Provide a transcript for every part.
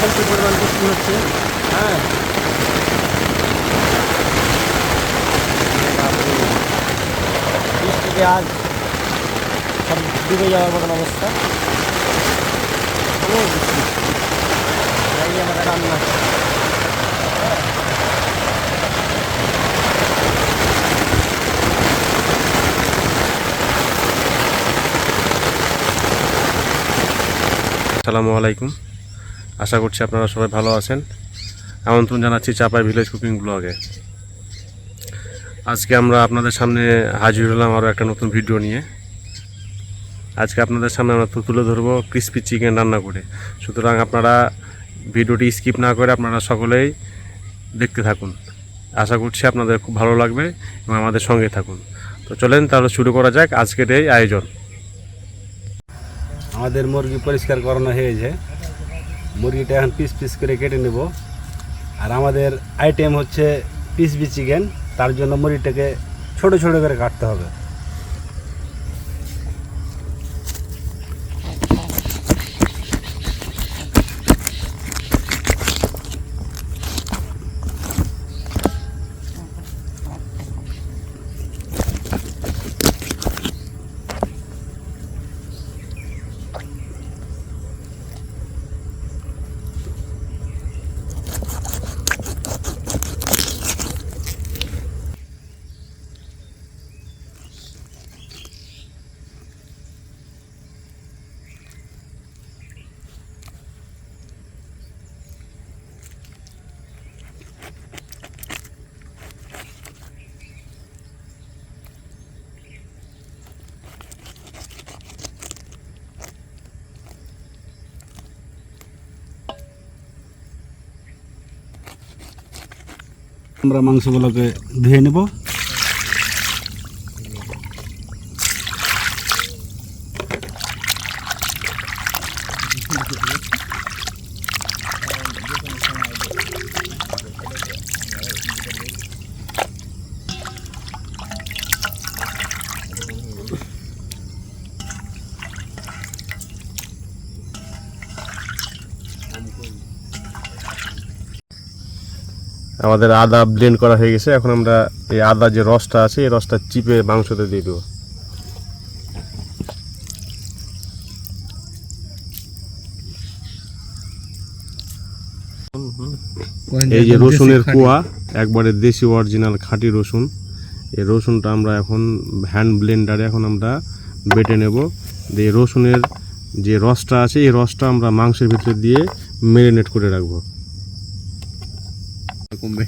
দেখেন কি পরিমাণ বৃষ্টি হচ্ছে? হ্যাঁ। বৃষ্টিতে আজ সব ডুবে যাওয়ার মতন অবস্থা। আমাদের রান্না। আসসালামু আলাইকুম। আশা করছি আপনারা সবাই ভালো আছেন। আমন্ত্রণ জানাচ্ছি চাপাই ভিলেজ কুকিং ব্লগে। আজকে আমরা আপনাদের সামনে হাজির হলাম আরও একটা নতুন ভিডিও নিয়ে। আজকে আপনাদের সামনে আমরা তুলে ধরবো ক্রিস্পি চিকেন রান্না করে। সুতরাং আপনারা ভিডিওটি স্কিপ না করে আপনারা সকলেই দেখতে থাকুন। আশা করছি আপনাদের খুব ভালো লাগবে এবং আমাদের সঙ্গে থাকুন। তো চলেন তাহলে শুরু করা যাক আজকের এই আয়োজন। আমাদের মুরগি পরিষ্কার করানো হয়েছে। মুরগিটা এখন পিস পিস করে কেটে নেব। আর আমাদের আইটেম হচ্ছে পিস বি চিকেন তার জন্য মুরগিটাকে ছোট ছোট করে কাটতে হবে। আমরা মাংসগুলোকে ধুয়ে নেব। আমাদের আদা ব্লেন্ড করা হয়ে গেছে। এখন আমরা এই আদা যে রসটা আছে, এই রসটা চিপে মাংসতে দিয়ে দেবো। এই যে রসুনের কুয়া, একবারে দেশি অরিজিনাল খাঁটি রসুন। এই রসুনটা আমরা এখন হ্যান্ড ব্লেন্ডারে এখন আমরা বেটে নেব। দিয়ে রসুনের যে রসটা আছে, এই রসটা আমরা মাংসের ভিতরে দিয়ে ম্যারিনেট করে রাখব। কমবে।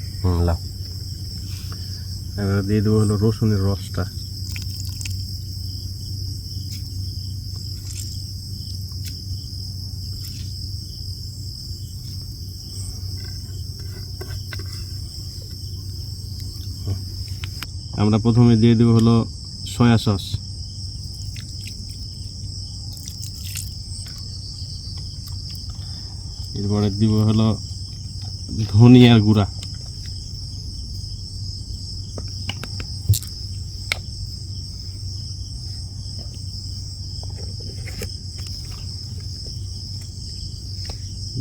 এবার দিয়ে দেবো হলো রসুনের রসটা। আমরা প্রথমে দিয়ে দেবো হলো সয়া সস। এরপরে দিব হলো ধনিয়ার গুঁড়া।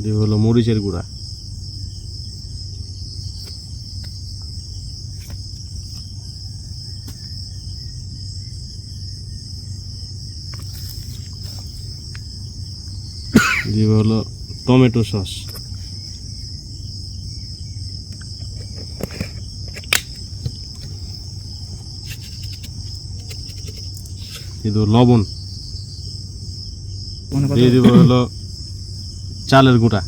দিয়ে হলো মরিচের গুঁড়া। দিয়ে হলো টমেটো সস। দেবো লবণ। দিয়ে দেবো হলো চালের গুঁড়া।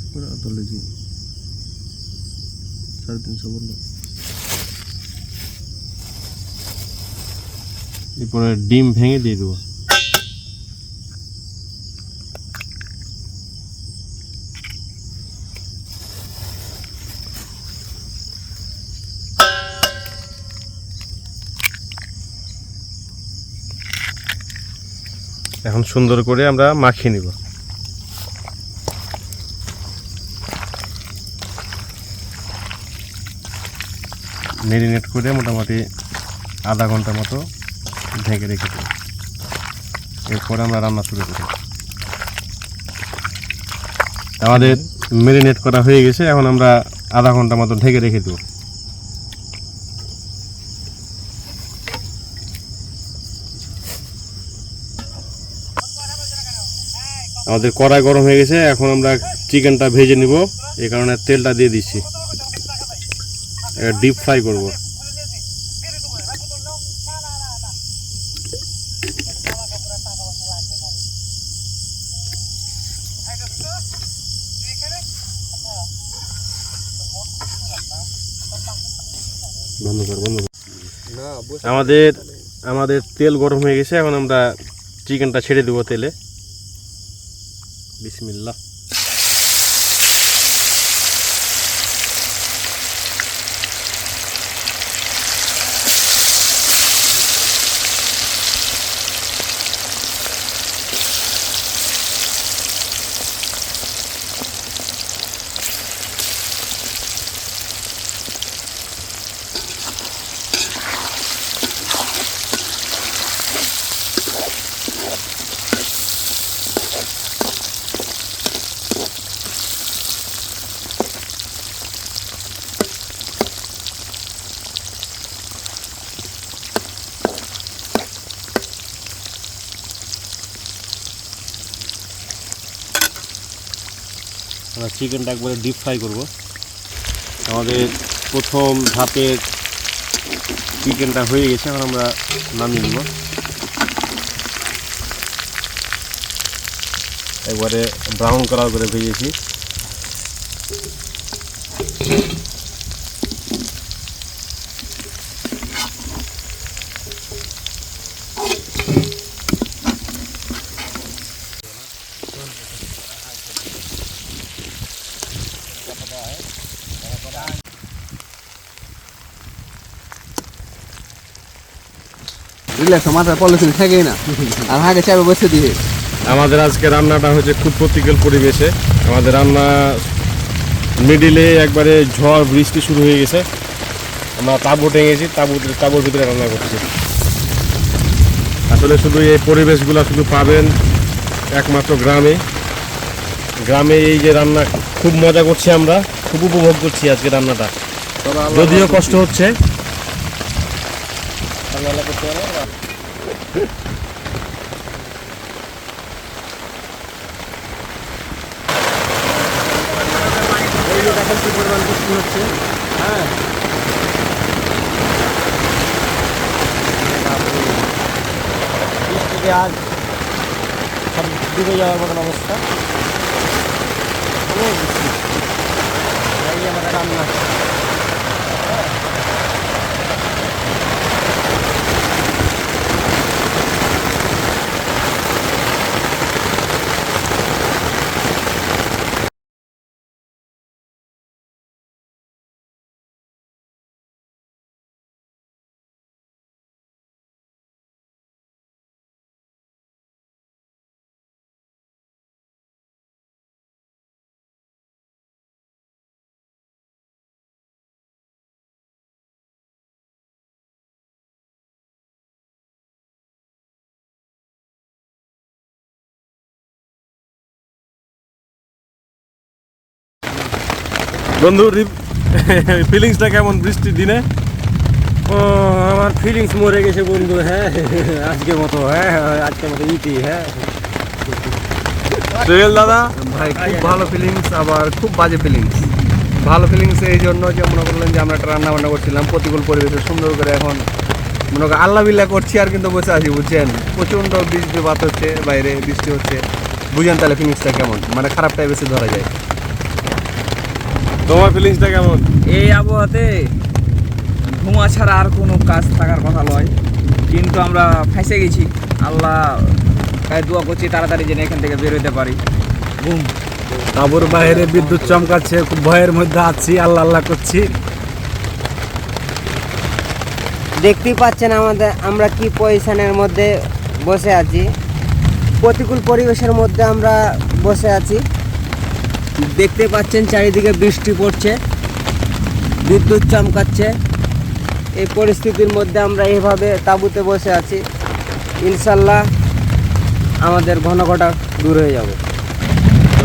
সাড়ে তিনশো বলল। এরপরে ডিম ভেঙে দিয়ে দেবো। এখন সুন্দর করে আমরা মাখিয়ে নিব। মেরিনেট করে মোটামুটি আধা ঘণ্টা মতো ঢেকে রেখে দেব এরপরে আমরা রান্না শুরু করি। আমাদের মেরিনেট করা হয়ে গেছে, এখন আমরা আধা ঘণ্টা মতো ঢেকে রেখে দেবো। আমাদের কড়াই গরম হয়ে গেছে, এখন আমরা চিকেনটা ভেজে নিব। এই কারণে তেলটা দিয়ে দিচ্ছি। ডিপ ফ্রাই করব। বন্ধ কর বন্ধ আমাদের আমাদের তেল গরম হয়ে গেছে এখন আমরা চিকেনটা ছেড়ে দেবো তেলে। বিসমিল্লাহ। আমরা চিকেনটা একবারে ডিপ ফ্রাই করব। আমাদের প্রথম ধাপের চিকেনটা হয়ে গেছে, এখন আমরা নামিয়ে নেব। একবারে ব্রাউন কালার করে ভেজেছি। রিল্যাক্স মাথায় পলিথিন থাকেই না। আর হাগে চাপে বসে দিয়ে। আমাদের আজকে রান্নাটা হচ্ছে খুব প্রতিকূল পরিবেশে। আমাদের রান্না মিডিলে একবারে ঝড়, বৃষ্টি শুরু হয়ে গেছে। আমরা তাঁবু টেঙেছি, তাঁবু, তাঁবুর ভিতরে রান্না করছি। আসলে শুধু এই পরিবেশগুলো শুধু পাবেন একমাত্র গ্রামে। গ্রামে এই যে রান্না খুব মজা করছি আমরা, খুব উপভোগ করছি আজকে রান্নাটা। যদিও কষ্ট হচ্ছে বৃষ্টিতে আজ সব ডুবে যাওয়ার মতন অবস্থা ও বৃষ্টি রান্না বন্ধু ফিলিংসটা কেমন বৃষ্টির দিনে? ও আমার ফিলিংস মরে গেছে বন্ধু হ্যাঁ। আজকের মতো হ্যাঁ আজকের মতো ইতি হ্যাঁ। সোহেল দাদা? ভাই খুব ভালো ফিলিংস আবার খুব বাজে ফিলিংস। ভালো ফিলিংস এই জন্য যে মনে করলেন যে আমরা একটা রান্না বান্না করছিলাম প্রতিকূল পরিবেশে সুন্দর করে এখন মনে করেন আল্লাহ বিল্লা করছি আর কিন্তু বসে আছি বুঝছেন? প্রচণ্ড বৃষ্টিপাত হচ্ছে বাইরে বৃষ্টি হচ্ছে। বুঝেন তাহলে ফিলিংসটা কেমন? মানে খারাপটাই বেশি ধরা যায়। তোমার ফিলিংসটা কেমন? এই আবহাওয়াতে ধোঁয়া ছাড়া আর কোনো কাজ থাকার কথা নয়। কিন্তু আমরা ফেঁসে গেছি। আল্লাহ তাই দোয়া করছি তাড়াতাড়ি যেন এখান থেকে বেরোতে পারি। ঘুম। তাবুর বাইরে বিদ্যুৎ চমকাচ্ছে খুব ভয়ের মধ্যে আছি আল্লাহ আল্লাহ করছি। দেখতেই পাচ্ছেন আমাদের আমরা কি পজিশনের মধ্যে বসে আছি। প্রতিকূল পরিবেশের মধ্যে আমরা বসে আছি। দেখতে পাচ্ছেন চারিদিকে বৃষ্টি পড়ছে, বিদ্যুৎ চমকাচ্ছে। এই পরিস্থিতির মধ্যে আমরা এইভাবে তাঁবুতে বসে আছি, ইনশাল্লাহ আমাদের ঘন ঘটা দূর হয়ে যাবে।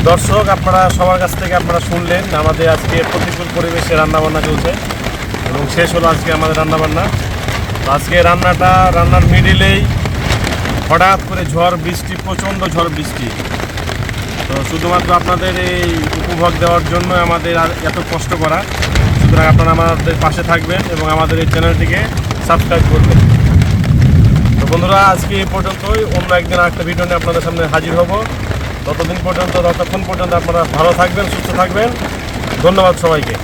দর্শক, আপনারা সবার কাছ থেকে আপনারা শুনলেন আমাদের আজকে প্রতিকূল পরিবেশে রান্নাবান্না চলছে এবং শেষ হলো আজকে আমাদের রান্নাবান্না। আজকে রান্নাটা, রান্নার মিডিলেই হঠাৎ করে ঝড় বৃষ্টি, প্রচণ্ড ঝড় বৃষ্টি। শুধুমাত্র আপনাদের এই উপভোগ দেওয়ার জন্য আমাদের এত কষ্ট করা। সুতরাং আপনারা আমাদের পাশে থাকবেন এবং আমাদের এই চ্যানেলটিকে সাবস্ক্রাইব করবেন। তো বন্ধুরা, আজকে এই পর্যন্তই। অন্য একদিন আরেকটা ভিডিও নিয়ে আপনাদের সামনে হাজির হব। ততদিন পর্যন্ত, ততক্ষণ পর্যন্ত আপনারা ভালো থাকবেন, সুস্থ থাকবেন। ধন্যবাদ সবাইকে।